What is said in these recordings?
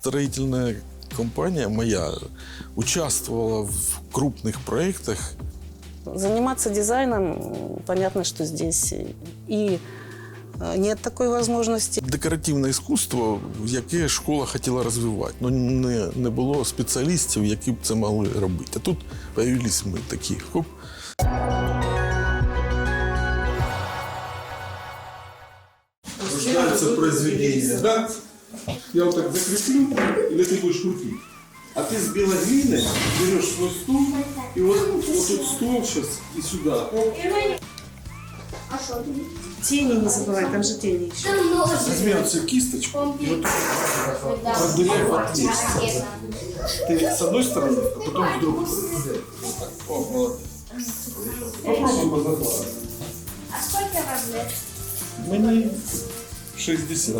Строительная компания моя участвовала в крупных проектах. Заниматься дизайном, м, понятно, что здесь и э, нет такой возможности. Декоративне іскусство, яке школа хотіла розвивати. Ну не, не було спеціалістів, які б це могли робити. А тут появились ми такі. Хоп. Рождается произведение, да? Я вот так закреплю, или ты будешь крутить. А ты с белой глины берешь свой стул, и вот, вот тут стол сейчас и сюда. Оп, А що тобі? Тени не забывай, там же тени еще. Там ножик. возьми вот всю кисточку и вот продыряй в отверстие. Ты с одной стороны, а потом с другой. Вот так. О, молодец. Попробуй позаплавать. А скільки вас лет? Мені 60.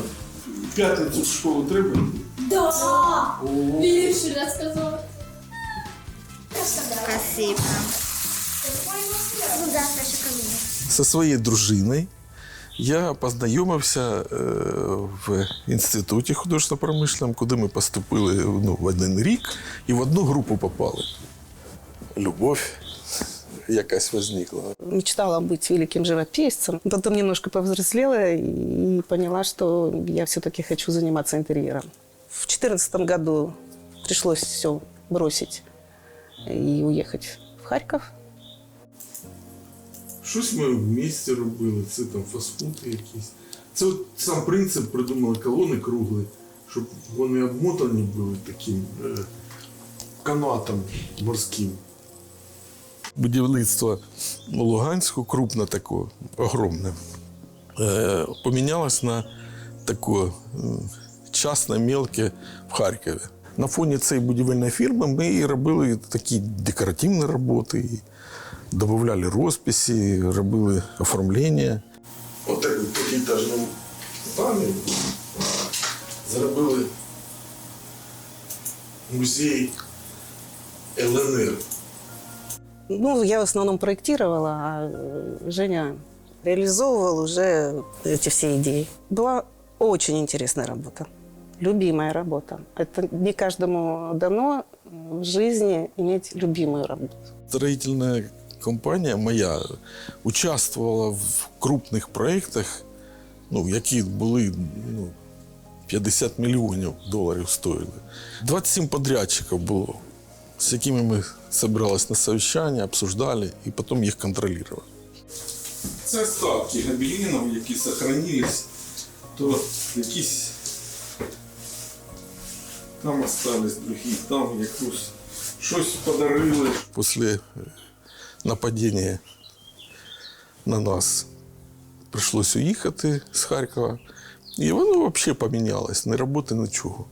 П'ятницю в школу треба? Да! Вірші розказав. Спасибо. Ну да, Саша Каміна. Зі своєю дружиною я познайомився е, в інституті художньо-промишленому, куди ми поступили ну, в один рік і в одну групу попали. Любов якась возникла. Мечтала быть великим живописцем. Потом немножко повзрослела и поняла, что я все-таки хочу заниматься интерьером. В 2014 году пришлось все бросить и уехать в Харьков. Щось ми в місті робили, це там фастфуди якісь. Це от сам принцип придумали колони круглі, щоб вони обмотані були таким е, канатом морським. Будівництво Луганську крупне таке, огромне. Е, помінялось на таке е, частне, мелке в Харкові. На фоні цієї будівельної фірми ми і робили такі декоративні роботи. І Добавляли розписи, робили оформлення. Отак в п'ятиэтажному домі зробили музей ЛНР. Ну, я в основном проектировала, а э, Женя реализовывал уже эти все идеи. Была очень интересная работа, любимая работа. Это не каждому дано в жизни иметь любимую работу. Строительная компанія моя участвувала в крупних проєктах, ну, які були ну, 50 мільйонів доларів стоїли. 27 подрядчиків було, з якими ми збиралися на совіщання, обсуждали і потім їх контролювали. Це остатки гобелінів, які зберігалися, то якісь там остались другі, там якусь щось подарили. Після нападіння на нас прийшлось уїхати з Харкова. І воно взагалі помінялось, не роботи, нічого.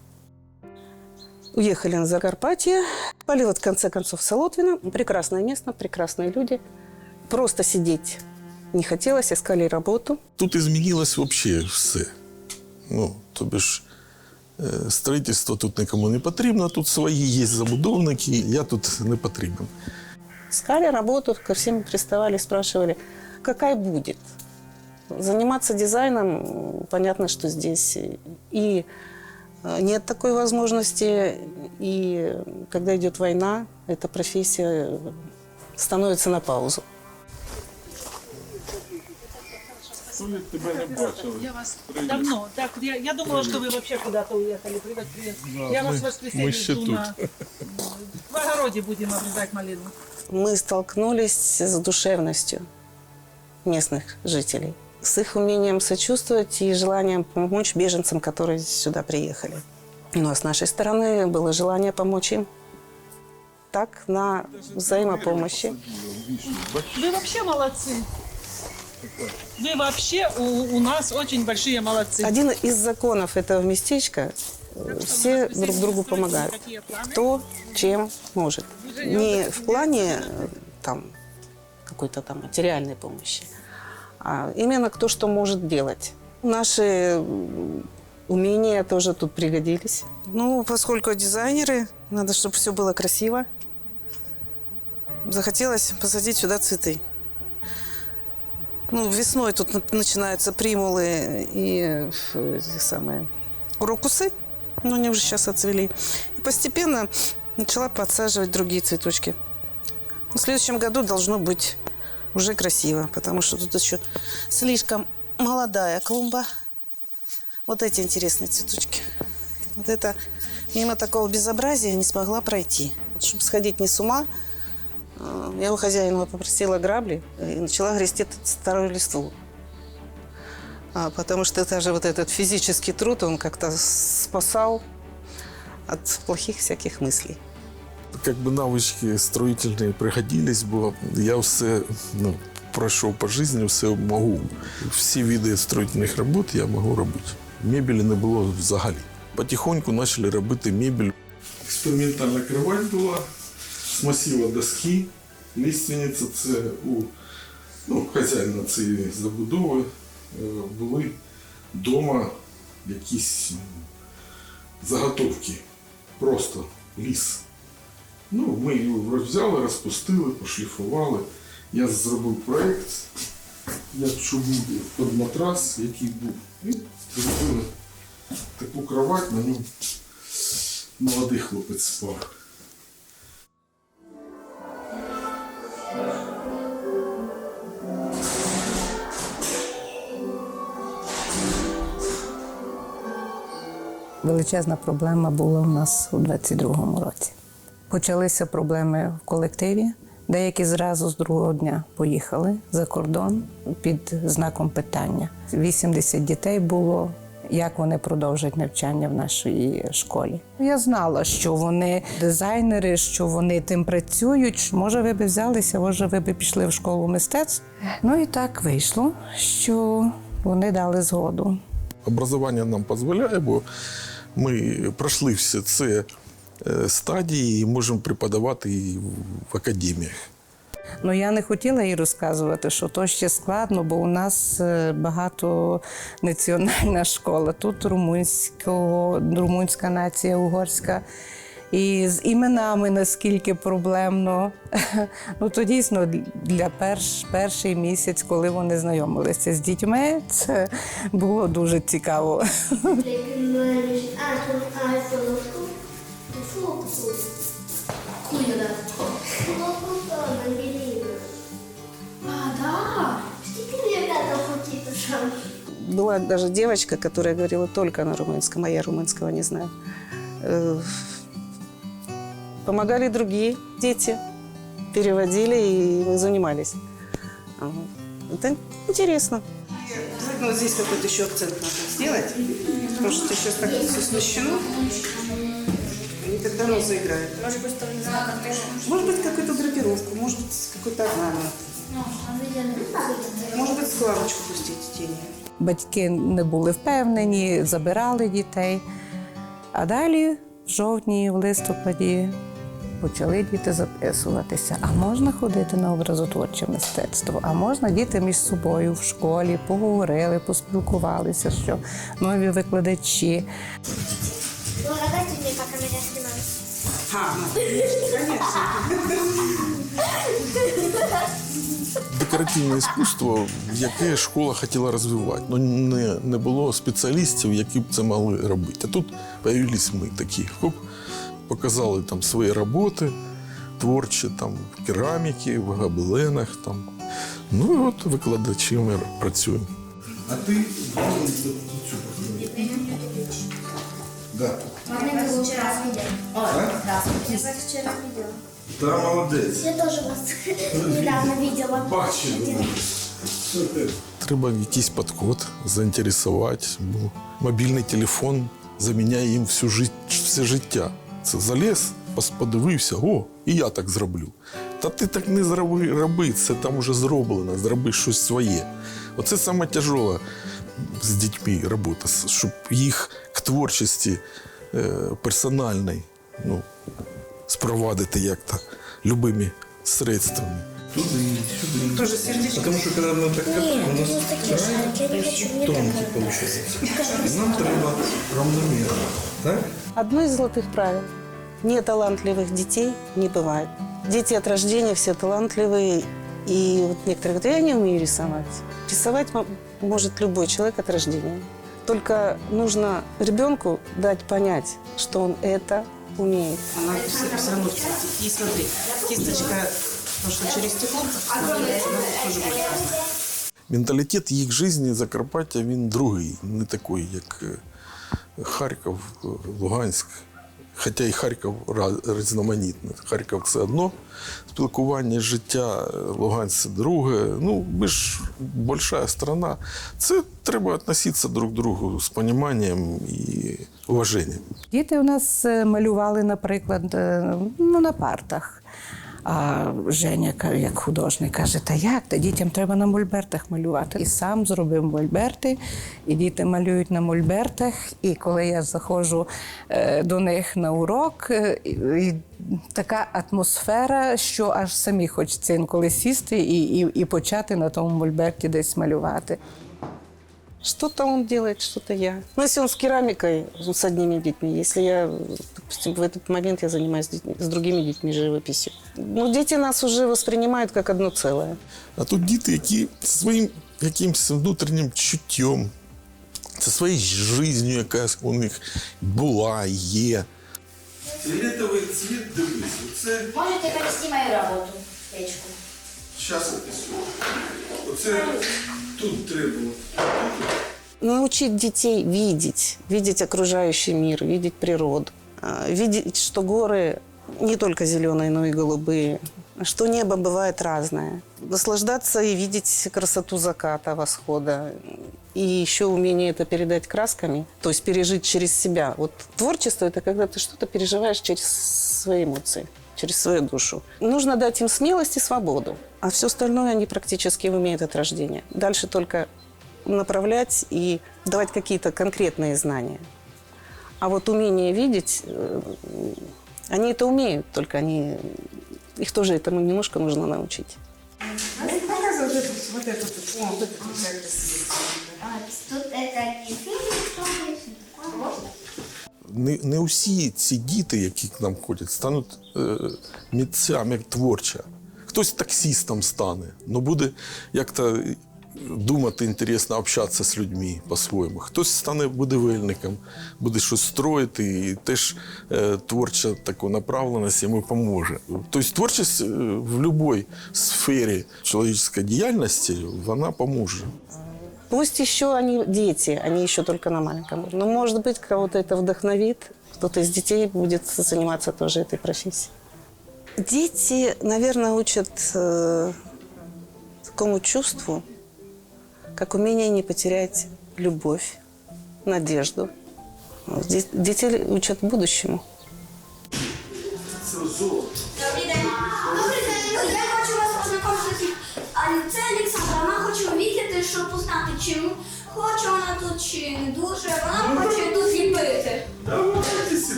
Уехали на Закарпатье, попали вот в конце концов в Солотвино. Прекрасное место, прекрасные люди. Просто сидеть не хотелось, искали работу. Тут і змінилось взагалі все. Ну, тобі ж е, строїтельство тут нікому не потрібно, тут свої є забудовники, я тут не потрібен. Искали работу, ко всем приставали, спрашивали, какая будет. Заниматься дизайном, м, понятно, что здесь и э, нет такой возможности, и когда идет война, эта профессия э, становится на паузу. Я вас давно. Так, я, я думала, что вы вообще куда-то уехали. Привет, привет. я вас в воскресенье мы жду на... В огороде будем обрезать малину. Мы столкнулись с душевностью местных жителей, с их умением сочувствовать и желанием помочь беженцам, которые сюда приехали. Ну а с нашей стороны было желание помочь им. Так, на взаимопомощи. Вы вообще молодцы. Вы вообще у, у нас очень большие молодцы. Один из законов этого местечка э, все друг другу помогают. Кто чем может. Не в плане э, там, какой-то там материальной помощи, а именно кто что может делать. Наши умения тоже тут пригодились. Ну, поскольку дизайнеры, надо, чтобы все было красиво. Захотелось посадить сюда цветы. Ну, весной тут на- начинаются примулы и эти самые крокусы. но они уже сейчас отцвели. И постепенно начала подсаживать другие цветочки. В следующем году должно быть уже красиво, потому что тут еще слишком молодая клумба. Вот эти интересные цветочки. Вот это мимо такого безобразия не смогла пройти. Вот, чтобы сходить не с ума, э, я у хозяина попросила грабли и начала грести этот старую листву. А, потому что даже вот этот физический труд, он как-то спасал от плохих всяких мыслей. Как би навички строїтельні пригодились, бо я все ну, пройшов по житті, все можу. Всі види строїтельних робот я можу робити. Мебелі не було взагалі. Потихоньку почали робити мебель. Експериментальна кровать була з масива доски. Лиственниця це у ну, хазяїна цієї забудови е, були вдома якісь заготовки. Просто ліс. Ну, ми його взяли, розпустили, пошліфували. Я зробив проєкт, як буде під матрас, який був. І зробили таку кровать, на ньому молодий хлопець спав. Величезна проблема була у нас у 22-му році. Почалися проблеми в колективі. Деякі зразу з другого дня поїхали за кордон під знаком питання. 80 дітей було. Як вони продовжать навчання в нашій школі? Я знала, що вони дизайнери, що вони тим працюють. Може, ви б взялися, може, ви б пішли в школу мистецтв. Ну і так вийшло, що вони дали згоду. Образування нам дозволяє, бо ми пройшли всі ці е, стадії і можемо преподавати і в академіях. Ну я не хотіла їй розказувати, що то ще складно, бо у нас е, багатонаціональна школа. Тут румунського, румунська нація, угорська. І з іменами наскільки проблемно. Ну то дійсно для перш, перший місяць, коли вони знайомилися з дітьми, це було дуже цікаво. Была даже девочка, которая говорила только на румынском, а я румынского не знаю. Э, Помогали другие дети, переводили, и мы занимались. Ага. Это интересно. Ну, вот здесь тут еще акцент надо сделать, потому что сейчас так все смещено, и тогда оно заиграет. Может быть, тоже. Может быть, какую-то драпировку, может быть, какой-то орнамент, Ну, а может быть, складочку пустить в тени. Батьки не були впевнені, забирали дітей. А далі, в жовтні, в листопаді, почали діти записуватися. А можна ходити на образотворче мистецтво, а можна діти між собою в школі поговорили, поспілкувалися, що нові викладачі. Ну, а дайте мне, пока меня снимают. Декоративне іскусство, яке школа хотіла розвивати. Ну не, не було спеціалістів, які б це могли робити. А тут з'явились ми такі. Хоп, показали там свої роботи творчі, там в кераміки, в гобеленах. Там. Ну і от викладачі ми працюємо. А ти Да. Мама его вчера видела. Да, я вас вчера видела. Та молодець. Я тоже вас недавно видела. Бачив. Треба якийсь підход заінтересувати, бо мобільний телефон заміняє їм всю жит... все життя. Це заліз, подивився, о, і я так зроблю. Та ти так не зроби, роби, це там вже зроблено, зроби щось своє. Оце саме тяжеле з дітьми робота, щоб їх к творчості е, персональній ну, спровадити як-то любими средствами. Туди, сюди. Тоже сердечко. Потому что когда мы так катаем, у нас не хочу, мне тонкий получается. Нам треба равномерно. Так? Одно из золотых правил. Неталантливых детей не бывает. Дети от рождения все талантливые. И вот некоторые говорят, я не умею рисовать. Рисовать мо- может любой человек от рождения. Только нужно ребенку дать понять, что он это умеет. Она все, все равно. И смотри, кисточка, то, что через стекло, она тоже будет. Менталітет їх житті Закарпаття він другий, не такий, як е, Харків, Луганськ. Хоча і Харків різноманітний. Харків це одно спілкування, життя, Луганськ друге. Ну, ми ж большая страна. Це треба відноситися друг до другу з розумінням і уваженням. Діти у нас е, малювали, наприклад, е, ну, на партах. А Женя, як художник, каже: Та як? Та дітям треба на мольбертах малювати. І сам зробив мольберти, і діти малюють на мольбертах. І коли я заходжу е, до них на урок, е, і, така атмосфера, що аж самі хочеться інколи сісти і, і, і почати на тому мольберті десь малювати. Что-то он делает, что-то я. Ну, если он с керамикой, ну, с одними детьми. Если я, допустим, в этот момент я занимаюсь с, детьми- с другими детьми живописью. Ну, дети нас уже воспринимают как одно целое. А тут діти, які своїм якимось внутрішнім чуттям, це своєю життю, яка у них була, є. Фіолетовий цвіт, дивись, це Можете перевести мою работу, печку. Зараз опишу. Оце тут треба. Научить детей видеть, видеть окружающий мир, видеть природу, а, видеть, что горы не только зеленые, но и голубые, что небо бывает разное. Наслаждаться и видеть красоту заката, восхода. И еще умение это передать красками, то есть пережить через себя. Вот творчество – это когда ты что-то переживаешь через свои эмоции, Через свою душу. Нужно дать им смелость и свободу, а все остальное они практически умеют от рождения. Дальше только направлять и давать какие-то конкретные знания. А вот умение видеть, э, они это умеют, только они, их тоже этому немножко нужно научить. А, Тут это не фильм, Не, не усі ці діти, які к нам ходять, стануть е, митцями творча. Хтось таксістом стане, але буде як-то думати інтересно, общатися з людьми по-своєму. Хтось стане будівельником, буде щось строїти, і теж е, творча така направленість йому поможе. Тобто творчість е, в будь-якій сфері чоловічої діяльності вона поможе. Пусть еще они дети, они еще только на маленьком. Но, может быть, кого-то это вдохновит, кто-то из детей будет заниматься тоже этой профессией. Дети, наверное, учат э, такому чувству, как умение не потерять любовь, надежду. Детей учат будущему. Добрий день. Добрий день. Я хочу вас познайомити. А це Олександра. Щоб узнати, чи хоче вона тут, чи не дуже. Вона хоче тут ліпити.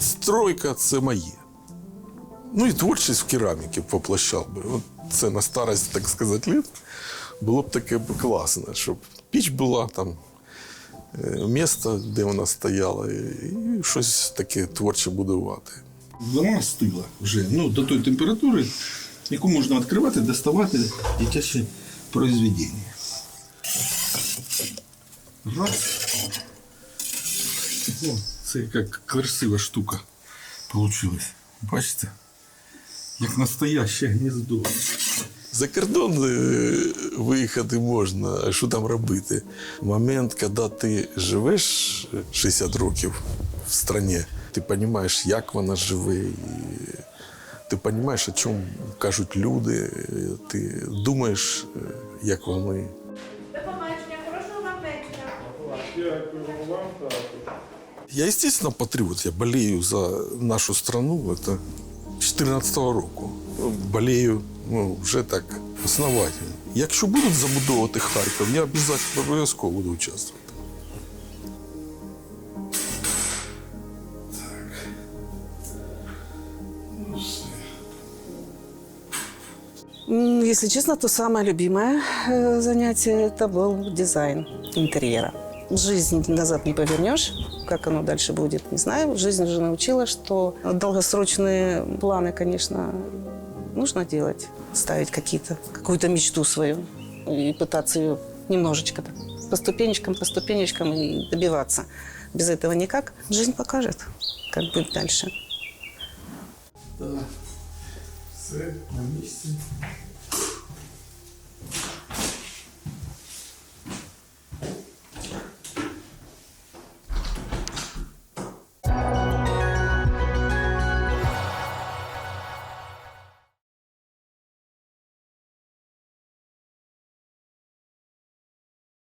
Стройка це моє. Ну і творчість в кераміки воплощав би. От це на старость, так сказати, літ було б таке б класно, щоб піч була там, е, місто, де вона стояла, і і щось таке творче будувати. Вона стигла вже ну, до тої температури, яку можна відкривати, доставати дитяче произведення. Раз. О, це яка красива штука получилась. Бачите? Як настояще гніздо. За кордон е, виїхати можна, а що там робити? Момент, коли ти живеш 60 років в країні, ти розумієш, як вона живе, і ти розумієш, о чому кажуть люди, ти думаєш, е, як вони. Я, естественно, патриот. Я болею за нашу страну. Это 2014 року. Ну, Болею ну, вже так основательно. Якщо будуть забудовувати Харків, я обов'язково обов'язково буду участвувати. М, Если честно, то самое любимое э, занятие это был дизайн интерьера. Жизнь назад не повернешь. Как оно дальше будет, не знаю. Жизнь уже научила, что долгосрочные планы, конечно, нужно делать. Ставить какие-то, какую-то мечту свою и пытаться ее немножечко так по ступенечкам, по ступенечкам и добиваться. Без этого никак. Жизнь покажет, как будет дальше. Так, все на місці.